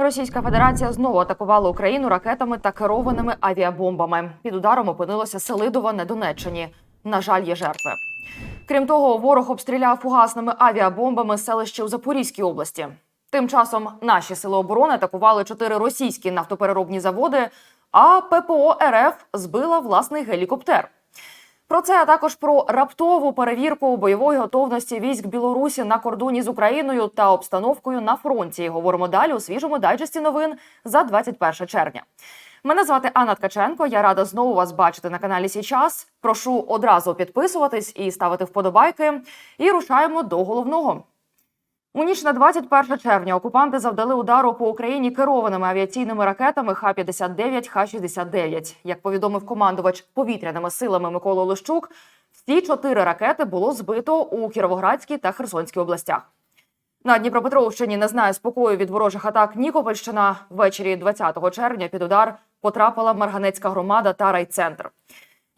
Російська Федерація знову атакувала Україну ракетами та керованими авіабомбами. Під ударом опинилося Селидово на Донеччині. На жаль, є жертви. Крім того, ворог обстріляв фугасними авіабомбами селище у Запорізькій області. Тим часом наші сили оборони атакували чотири російські нафтопереробні заводи, а ППО РФ збила власний гелікоптер. Про це а також про раптову перевірку бойової готовності військ Білорусі на кордоні з Україною та обстановкою на фронті. Говоримо далі у свіжому дайджесті новин за 21 червня. Мене звати Анна Ткаченко. Я рада знову вас бачити на каналі Січас. Прошу одразу підписуватись і ставити вподобайки. І рушаємо до головного. У ніч на 21 червня окупанти завдали удару по Україні керованими авіаційними ракетами Х-59, Х-69. Як повідомив командувач повітряними силами Микола Лищук, всі чотири ракети було збито у Кіровоградській та Херсонській областях. На Дніпропетровщині не знає спокою від ворожих атак Нікопольщина. Ввечері 20 червня під удар потрапила Марганецька громада та райцентр.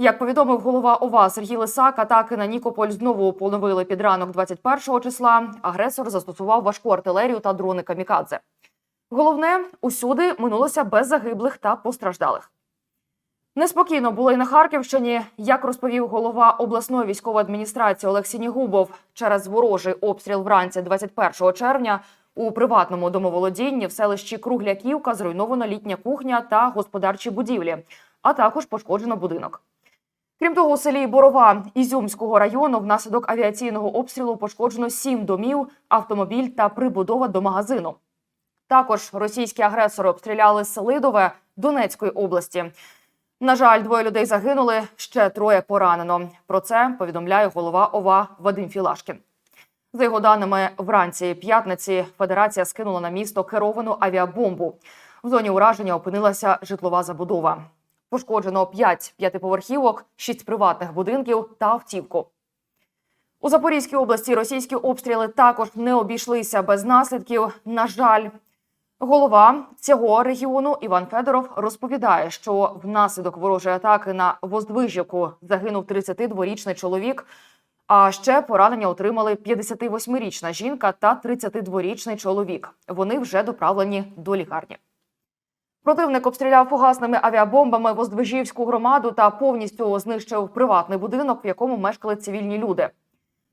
Як повідомив голова ОВА Сергій Лисак, атаки на Нікополь знову поновили під ранок 21 числа. Агресор застосував важку артилерію та дрони камікадзе. Головне, усюди минулося без загиблих та постраждалих. Неспокійно було і на Харківщині. Як розповів голова обласної військової адміністрації Олексій Нігубов, через ворожий обстріл вранці 21 червня у приватному домоволодінні в селищі Кругляківка зруйнована літня кухня та господарчі будівлі, а також пошкоджено будинок. Крім того, у селі Борова Ізюмського району внаслідок авіаційного обстрілу пошкоджено сім домів, автомобіль та прибудова до магазину. Також російські агресори обстріляли Селидове Донецької області. На жаль, двоє людей загинули, ще троє поранено. Про це повідомляє голова ОВА Вадим Філашкін. За його даними, вранці п'ятниці Федерація скинула на місто керовану авіабомбу. В зоні ураження опинилася житлова забудова. Пошкоджено 5 п'ятиповерхівок, 6 приватних будинків та автівку. У Запорізькій області російські обстріли також не обійшлися без наслідків. На жаль, голова цього регіону Іван Федоров розповідає, що внаслідок ворожої атаки на Воздвижівку загинув 32-річний чоловік. А ще поранення отримали 58-річна жінка та 32-річний чоловік. Вони вже доправлені до лікарні. Противник обстріляв фугасними авіабомбами Воздвижівську громаду та повністю знищив приватний будинок, в якому мешкали цивільні люди.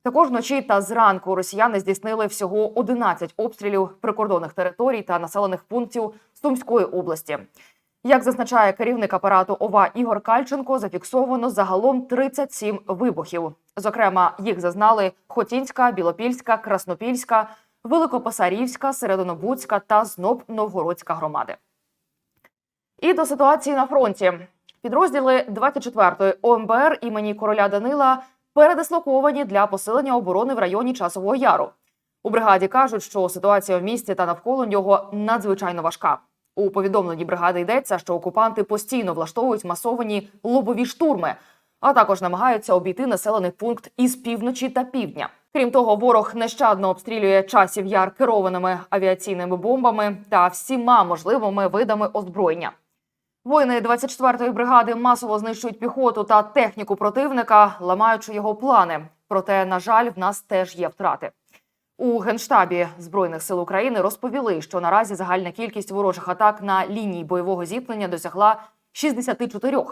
Також вночі та зранку росіяни здійснили всього 11 обстрілів прикордонних територій та населених пунктів Сумської області. Як зазначає керівник апарату ОВА Ігор Кальченко, зафіксовано загалом 37 вибухів. Зокрема, їх зазнали Хотінська, Білопільська, Краснопільська, Великопосарівська, Середонобудська та знов Новгородська громади. І до ситуації на фронті. Підрозділи 24-ї ОМБР імені короля Данила передислоковані для посилення оборони в районі Часового Яру. У бригаді кажуть, що ситуація в місті та навколо нього надзвичайно важка. У повідомленні бригади йдеться, що окупанти постійно влаштовують масовані лобові штурми, а також намагаються обійти населений пункт із півночі та півдня. Крім того, ворог нещадно обстрілює часів яр керованими авіаційними бомбами та всіма можливими видами озброєння. Воїни 24-ї бригади масово знищують піхоту та техніку противника, ламаючи його плани. Проте, на жаль, в нас теж є втрати. У генштабі збройних сил України розповіли, що наразі загальна кількість ворожих атак на лінії бойового зіткнення досягла 64.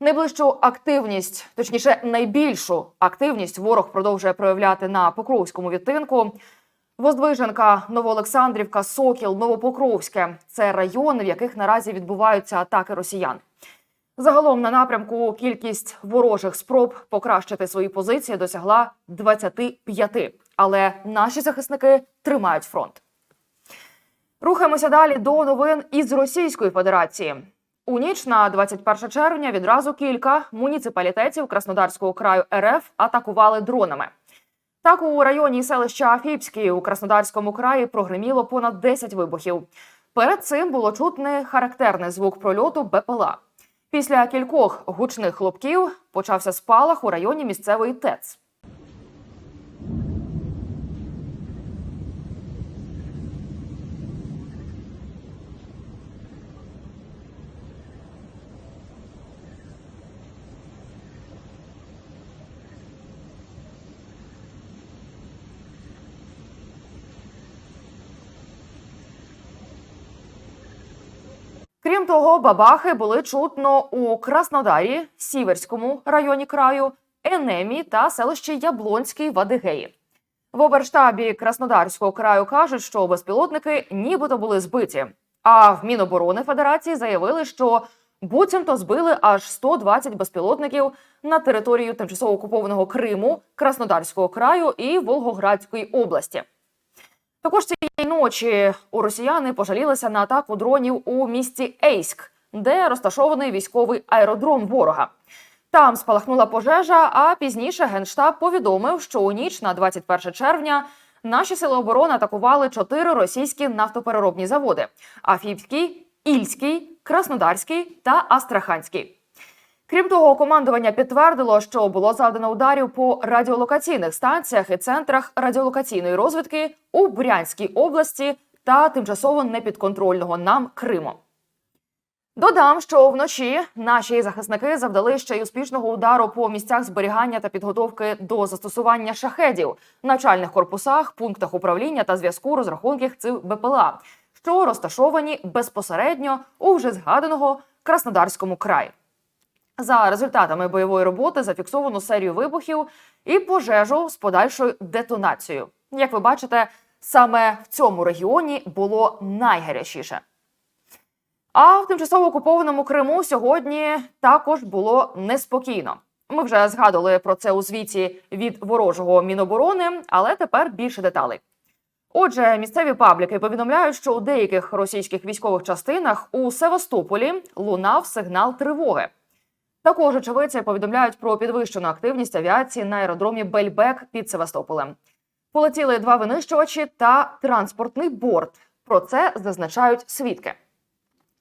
Найближчу активність, точніше, найбільшу активність ворог продовжує проявляти на Покровському відтинку. Воздвиженка, Новоолександрівка, Сокіл, Новопокровське це райони, в яких наразі відбуваються атаки росіян. Загалом на напрямку кількість ворожих спроб покращити свої позиції досягла 25. Але наші захисники тримають фронт. Рухаємося далі до новин із Російської Федерації. У ніч на 21 червня відразу кілька муніципалітетів Краснодарського краю РФ атакували дронами. Так, у районі селища Афіпський у Краснодарському краї прогреміло понад 10 вибухів. Перед цим було чутний характерний звук прольоту БПЛА. Після кількох гучних хлопків почався спалах у районі місцевої ТЕЦ. Крім того, бабахи були чутно у Краснодарі, Сіверському районі краю, Енемі та селищі Яблонський в Адигеї. В оберштабі Краснодарського краю кажуть, що безпілотники нібито були збиті. А в Міноборони Федерації заявили, що буцімто збили аж 120 безпілотників на територію тимчасово окупованого Криму, Краснодарського краю і Волгоградської області. Також цієї ночі у росіяни пожалілися на атаку дронів у місті Ейськ, де розташований військовий аеродром ворога. Там спалахнула пожежа, а пізніше генштаб повідомив, що у ніч на 21 червня наші сили оборони атакували чотири російські нафтопереробні заводи: Афіпський, Ільський, Краснодарський та Астраханський. Крім того, командування підтвердило, що було завдано ударів по радіолокаційних станціях і центрах радіолокаційної розвідки у Брянській області та тимчасово непідконтрольного нам Криму. Додам, що вночі наші захисники завдали ще й успішного удару по місцях зберігання та підготовки до застосування шахедів, навчальних корпусах, пунктах управління та зв'язку розрахунків цих БПЛА, що розташовані безпосередньо у вже згаданого Краснодарському краї. За результатами бойової роботи зафіксовано серію вибухів і пожежу з подальшою детонацією. Як ви бачите, саме в цьому регіоні було найгарячіше. А в тимчасово окупованому Криму сьогодні також було неспокійно. Ми вже згадували про це у звіті від ворожого міноборони, але тепер більше деталей. Отже, місцеві пабліки повідомляють, що у деяких російських військових частинах у Севастополі лунав сигнал тривоги. Також очевидці повідомляють про підвищену активність авіації на аеродромі Бельбек під Севастополем. Полетіли два винищувачі та транспортний борт. Про це зазначають свідки.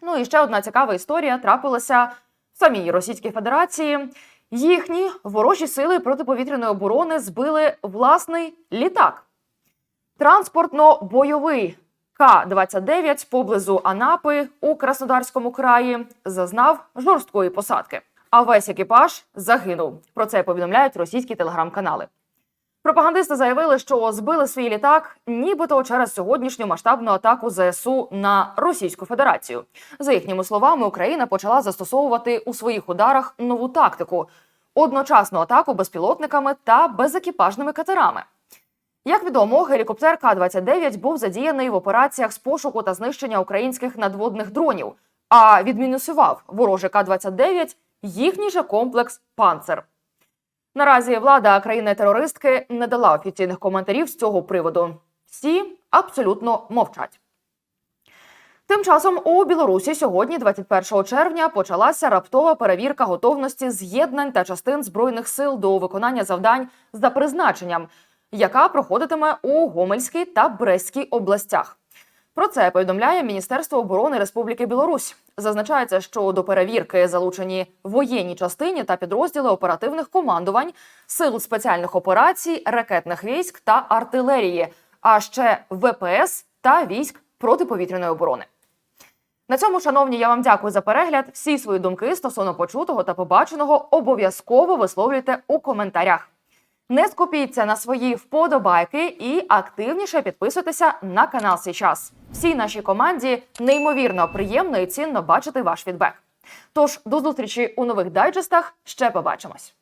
Ну і ще одна цікава історія трапилася в самій Російській Федерації. Їхні ворожі сили протиповітряної оборони збили власний літак. Транспортно-бойовий К-29 поблизу Анапи у Краснодарському краї зазнав жорсткої посадки. А весь екіпаж загинув. Про це повідомляють російські телеграм-канали. Пропагандисти заявили, що збили свій літак, нібито через сьогоднішню масштабну атаку ЗСУ на Російську Федерацію. За їхніми словами, Україна почала застосовувати у своїх ударах нову тактику одночасну атаку безпілотниками та безекіпажними катерами. Як відомо, гелікоптер К-29 був задіяний в операціях з пошуку та знищення українських надводних дронів, а відмінусував ворожий К-29 їхній же комплекс Панцер. Наразі влада країни-терористки не дала офіційних коментарів з цього приводу. Всі абсолютно мовчать. Тим часом у Білорусі сьогодні, 21 червня, почалася раптова перевірка готовності з'єднань та частин збройних сил до виконання завдань за призначенням, яка проходитиме у Гомельській та Брестській областях. Про це повідомляє Міністерство оборони Республіки Білорусь. Зазначається, що до перевірки залучені воєнні частині та підрозділи оперативних командувань, сил спеціальних операцій, ракетних військ та артилерії, а ще ВПС та військ протиповітряної оборони. На цьому, шановні, я вам дякую за перегляд. Всі свої думки стосовно почутого та побаченого обов'язково висловлюйте у коментарях. Не скупіться на свої вподобайки і активніше підписуйтеся на канал Сейчас. Всій нашій команді неймовірно приємно і цінно бачити ваш фідбек. Тож до зустрічі у нових дайджестах. Ще побачимось.